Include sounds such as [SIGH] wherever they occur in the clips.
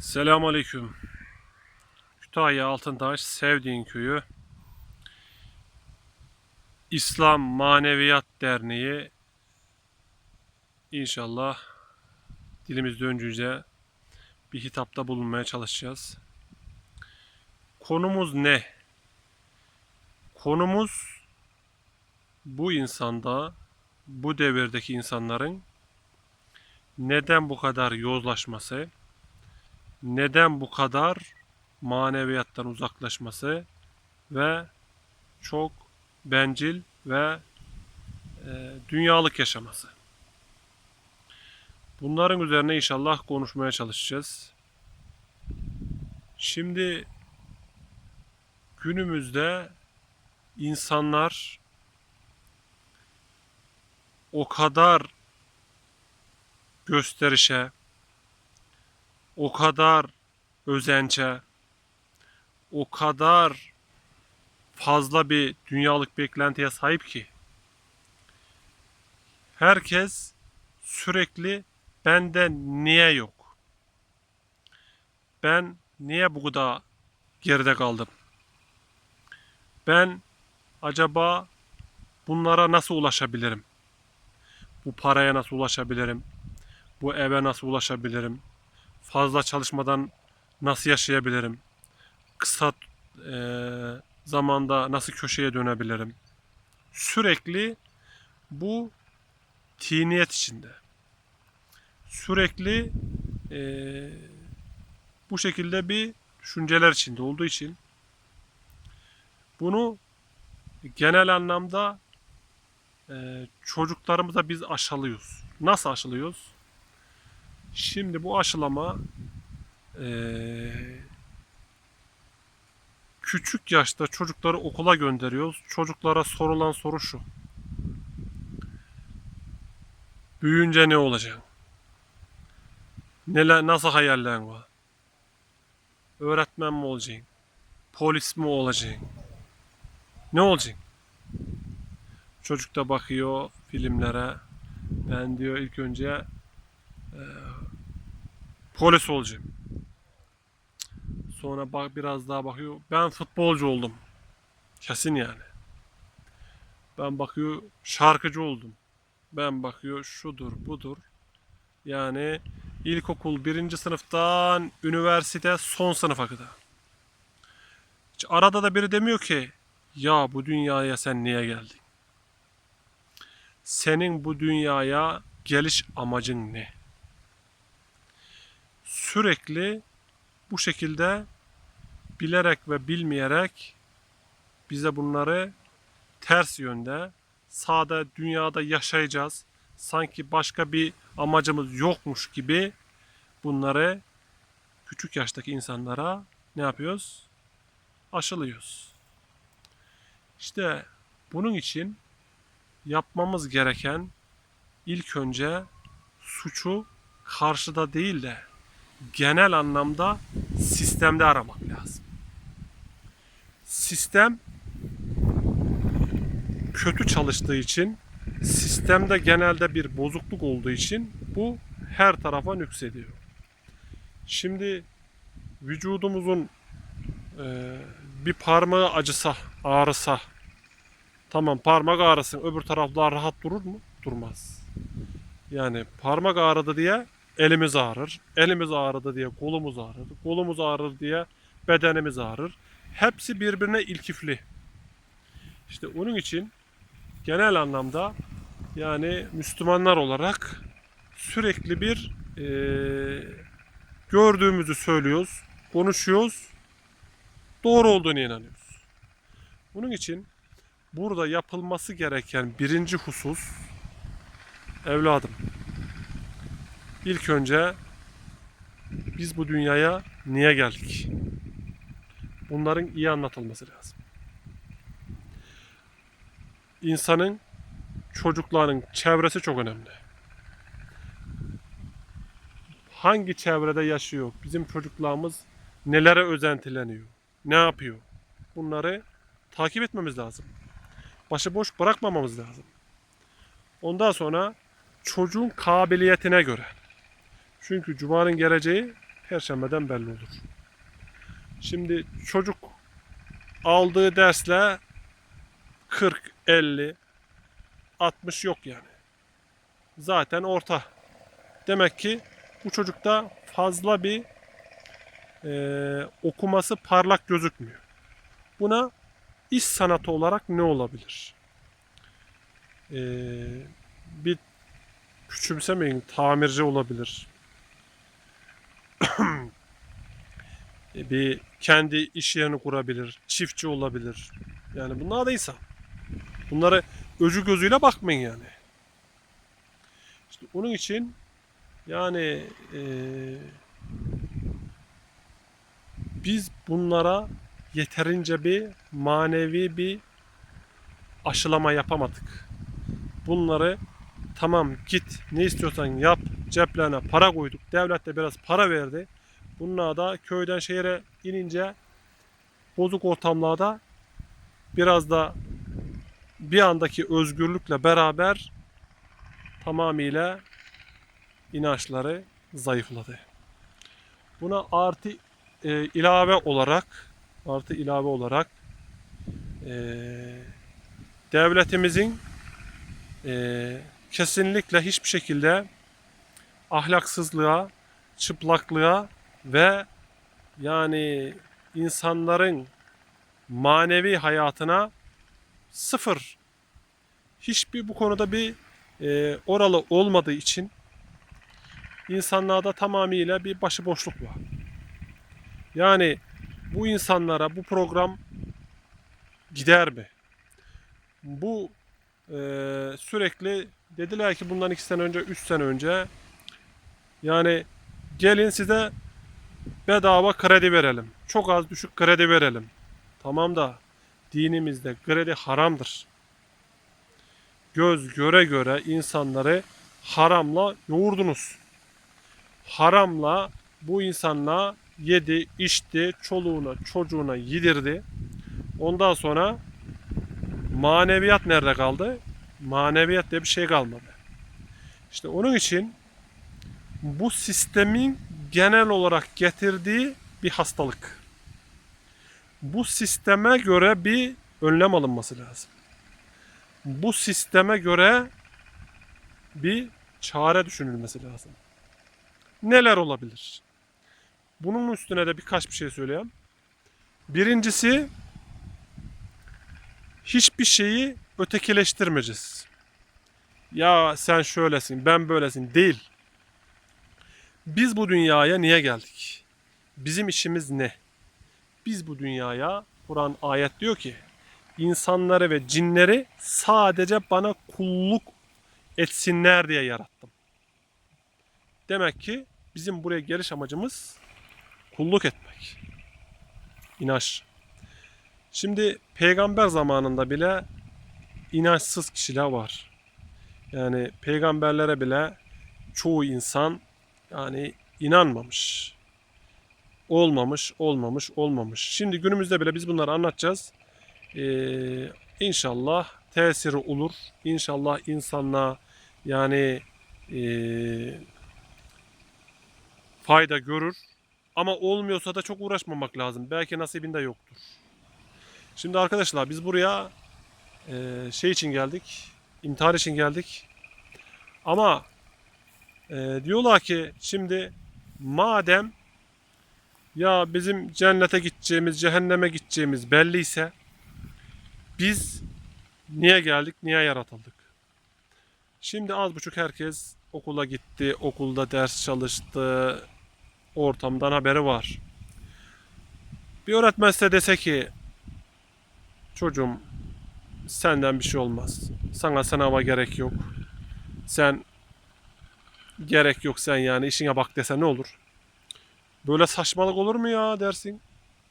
Selamünaleyküm. Kütahya Altıntaş Sevdiğin Köyü İslam Maneviyat Derneği İnşallah dilimiz döndüğünce bir hitapta bulunmaya çalışacağız. Konumuz ne? Konumuz bu insanda, bu devirdeki insanların neden bu kadar yozlaşması, neden bu kadar maneviyattan uzaklaşması ve çok bencil ve e, dünyalık yaşaması. Bunların üzerine inşallah konuşmaya çalışacağız. Şimdi günümüzde insanlar o kadar gösterişe, o kadar özence, o kadar fazla bir dünyalık beklentiye sahip ki herkes sürekli bende niye yok? Ben niye bu kadar geride kaldım? Ben acaba bunlara nasıl ulaşabilirim? Bu paraya nasıl ulaşabilirim? Bu eve nasıl ulaşabilirim? Fazla çalışmadan nasıl yaşayabilirim? Kısa eee, zamanda nasıl köşeye dönebilirim? Sürekli bu tiniyet içinde. Sürekli eee, bu şekilde bir düşünceler içinde olduğu için bunu genel anlamda eee, çocuklarımıza biz aşılıyoruz. Nasıl aşılıyoruz? Şimdi bu aşılama eee, küçük yaşta çocukları okula gönderiyoruz. Çocuklara sorulan soru şu. Büyüyünce ne olacaksın? Neler, nasıl hayallerin var? Öğretmen mi olacaksın? Polis mi olacaksın? Ne olacaksın? Çocuk da bakıyor filmlere. Ben diyor ilk önce eee, polis olacağım. Sonra bak biraz daha bakıyor. Ben futbolcu oldum. Kesin yani. Ben bakıyor şarkıcı oldum. Ben bakıyor şudur budur. Yani ilkokul birinci sınıftan üniversite son sınıfa kadar. Hiç arada da biri demiyor ki ya bu dünyaya sen niye geldin? Senin bu dünyaya geliş amacın ne? Sürekli bu şekilde bilerek ve bilmeyerek bize bunları ters yönde sağda dünyada yaşayacağız. Sanki başka bir amacımız yokmuş gibi bunları küçük yaştaki insanlara ne yapıyoruz? Aşılıyoruz. İşte bunun için yapmamız gereken ilk önce suçu karşıda değil de genel anlamda sistemde aramak lazım. Sistem kötü çalıştığı için sistemde genelde bir bozukluk olduğu için bu her tarafa nüksediyor. Şimdi vücudumuzun e, bir parmağı acısa, ağrısa tamam parmak ağrısın öbür taraflar rahat durur mu? Durmaz. Yani parmak ağrıdı diye elimiz ağrır. Elimiz ağrıdı diye kolumuz ağrır. Kolumuz ağrır diye bedenimiz ağrır. Hepsi birbirine ilkifli. İşte onun için genel anlamda yani Müslümanlar olarak sürekli bir eee, gördüğümüzü söylüyoruz, konuşuyoruz, doğru olduğunu inanıyoruz. Bunun için burada yapılması gereken birinci husus evladım İlk önce biz bu dünyaya niye geldik? Bunların iyi anlatılması lazım. İnsanın çocukların çevresi çok önemli. Hangi çevrede yaşıyor? Bizim çocuklarımız nelere özentileniyor? Ne yapıyor? Bunları takip etmemiz lazım. Başıboş bırakmamamız lazım. Ondan sonra çocuğun kabiliyetine göre çünkü Cuma'nın geleceği perşembeden belli olur. Şimdi çocuk aldığı dersle 40, 50, 60 yok yani. Zaten orta. Demek ki bu çocukta fazla bir eee, okuması parlak gözükmüyor. Buna iş sanatı olarak ne olabilir? Eee, bir küçümsemeyin tamirci olabilir. [CLEARS THROAT] E, bir kendi iş yerini kurabilir, çiftçi olabilir. Yani bunlar da insan. Bunları öcü gözüyle bakmayın yani. İşte onun için yani eee, biz bunlara yeterince bir manevi bir aşılama yapamadık. Bunları tamam git ne istiyorsan yap ceplerine para koyduk. Devlet de biraz para verdi. Bunlar da köyden şehre inince bozuk ortamlarda biraz da bir andaki özgürlükle beraber tamamıyla inançları zayıfladı. Buna artı e, ilave olarak artı ilave olarak e, devletimizin e, kesinlikle hiçbir şekilde ahlaksızlığa, çıplaklığa ve yani insanların manevi hayatına sıfır hiçbir bu konuda bir e, oralı olmadığı için insanlarda tamamıyla bir başıboşluk var. Yani bu insanlara bu program gider mi? Bu e, sürekli dediler ki bundan iki sene önce, üç sene önce yani gelin size bedava kredi verelim. Çok az düşük kredi verelim. Tamam da dinimizde kredi haramdır. Göz göre göre insanları haramla yoğurdunuz. Haramla bu insanla yedi, içti, çoluğuna, çocuğuna yedirdi. Ondan sonra maneviyat nerede kaldı? Maneviyat diye bir şey kalmadı. İşte onun için bu sistemin genel olarak getirdiği bir hastalık. Bu sisteme göre bir önlem alınması lazım. Bu sisteme göre bir çare düşünülmesi lazım. Neler olabilir? Bunun üstüne de birkaç bir şey söyleyeyim. Birincisi hiçbir şeyi ötekileştirmeyeceğiz. Ya sen şöylesin, ben böylesin değil. Biz bu dünyaya niye geldik? Bizim işimiz ne? Biz bu dünyaya Kur'an ayet diyor ki insanları ve cinleri sadece bana kulluk etsinler diye yarattım. Demek ki bizim buraya geliş amacımız kulluk etmek. İnanç. Şimdi peygamber zamanında bile inançsız kişiler var. Yani peygamberlere bile çoğu insan yani inanmamış. Olmamış, olmamış, olmamış. Şimdi günümüzde bile biz bunları anlatacağız. Ee, inşallah tesiri olur. İnşallah insanlığa yani ee, fayda görür. Ama olmuyorsa da çok uğraşmamak lazım. Belki nasibinde yoktur. Şimdi arkadaşlar biz buraya ee, şey için geldik. İmtihan için geldik. Ama ee, diyorlar ki şimdi madem ya bizim cennete gideceğimiz, cehenneme gideceğimiz belliyse biz niye geldik, niye yaratıldık? Şimdi az buçuk herkes okula gitti, okulda ders çalıştı, ortamdan haberi var. Bir öğretmen size dese ki çocuğum senden bir şey olmaz. Sana sınava gerek yok. Sen gerek yok sen yani işine bak dese ne olur? Böyle saçmalık olur mu ya dersin?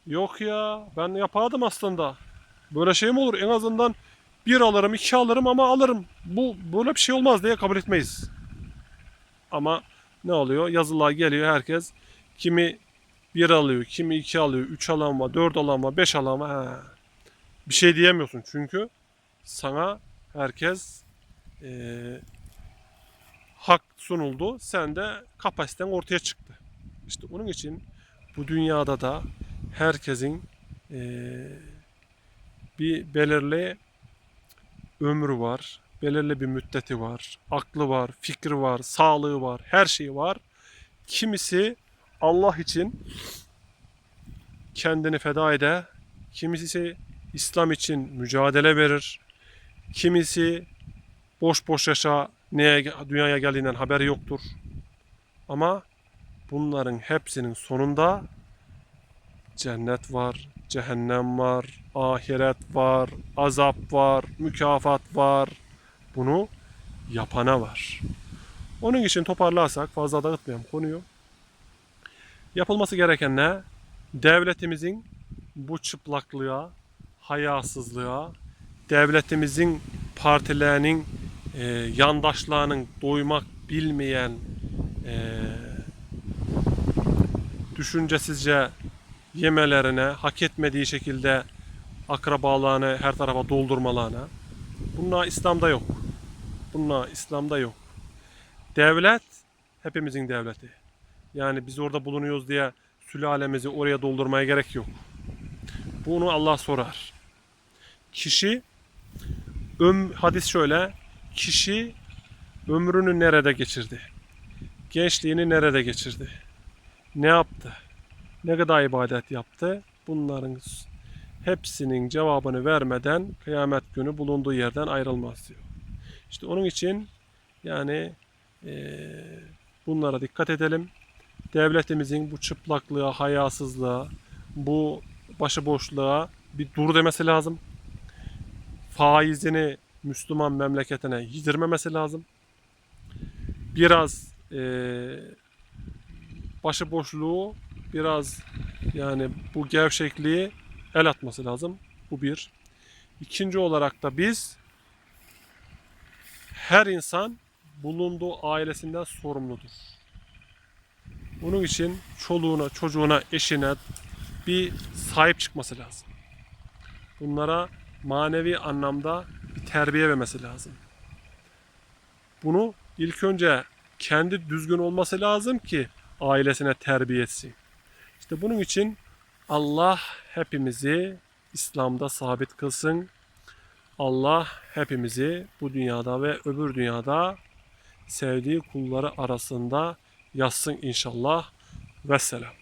Yok ya ben yapardım aslında. Böyle şey mi olur? En azından bir alırım, iki alırım ama alırım. Bu böyle bir şey olmaz diye kabul etmeyiz. Ama ne oluyor? Yazılar geliyor herkes. Kimi bir alıyor, kimi iki alıyor, üç alan var, dört alan var, beş alan var. Ha. Bir şey diyemiyorsun çünkü sana herkes eee hak sunuldu. Sen de kapasiten ortaya çıktı. İşte onun için bu dünyada da herkesin eee, bir belirli ömrü var, belirli bir müddeti var, aklı var, fikri var, sağlığı var, her şeyi var. Kimisi Allah için kendini feda eder, kimisi ise İslam için mücadele verir, kimisi boş boş yaşa neye dünyaya geldiğinden haberi yoktur. Ama bunların hepsinin sonunda cennet var, cehennem var, ahiret var, azap var, mükafat var. Bunu yapana var. Onun için toparlarsak fazla dağıtmayalım konuyu. Yapılması gereken ne? Devletimizin bu çıplaklığa, hayasızlığa, devletimizin partilerinin e, yandaşlarının doymak bilmeyen e, düşüncesizce yemelerine, hak etmediği şekilde akrabalarını her tarafa doldurmalarına. Bunlar İslam'da yok. Bunlar İslam'da yok. Devlet hepimizin devleti. Yani biz orada bulunuyoruz diye sülalemizi oraya doldurmaya gerek yok. Bunu Allah sorar. Kişi öm, hadis şöyle. Kişi ömrünü nerede geçirdi? Gençliğini nerede geçirdi? Ne yaptı? Ne kadar ibadet yaptı? Bunların hepsinin cevabını vermeden kıyamet günü bulunduğu yerden ayrılmaz diyor. İşte onun için yani eee, bunlara dikkat edelim. Devletimizin bu çıplaklığa, hayasızlığa, bu başıboşluğa bir dur demesi lazım. Faizini Müslüman memleketine yedirmemesi lazım. Biraz eee başıboşluğu, biraz yani bu gevşekliği el atması lazım. Bu bir. İkinci olarak da biz her insan bulunduğu ailesinden sorumludur. Bunun için çoluğuna, çocuğuna, eşine bir sahip çıkması lazım. Bunlara manevi anlamda bir terbiye vermesi lazım. Bunu ilk önce kendi düzgün olması lazım ki ailesine terbiye etsin. İşte bunun için Allah hepimizi İslam'da sabit kılsın. Allah hepimizi bu dünyada ve öbür dünyada sevdiği kulları arasında yazsın inşallah. Vesselam.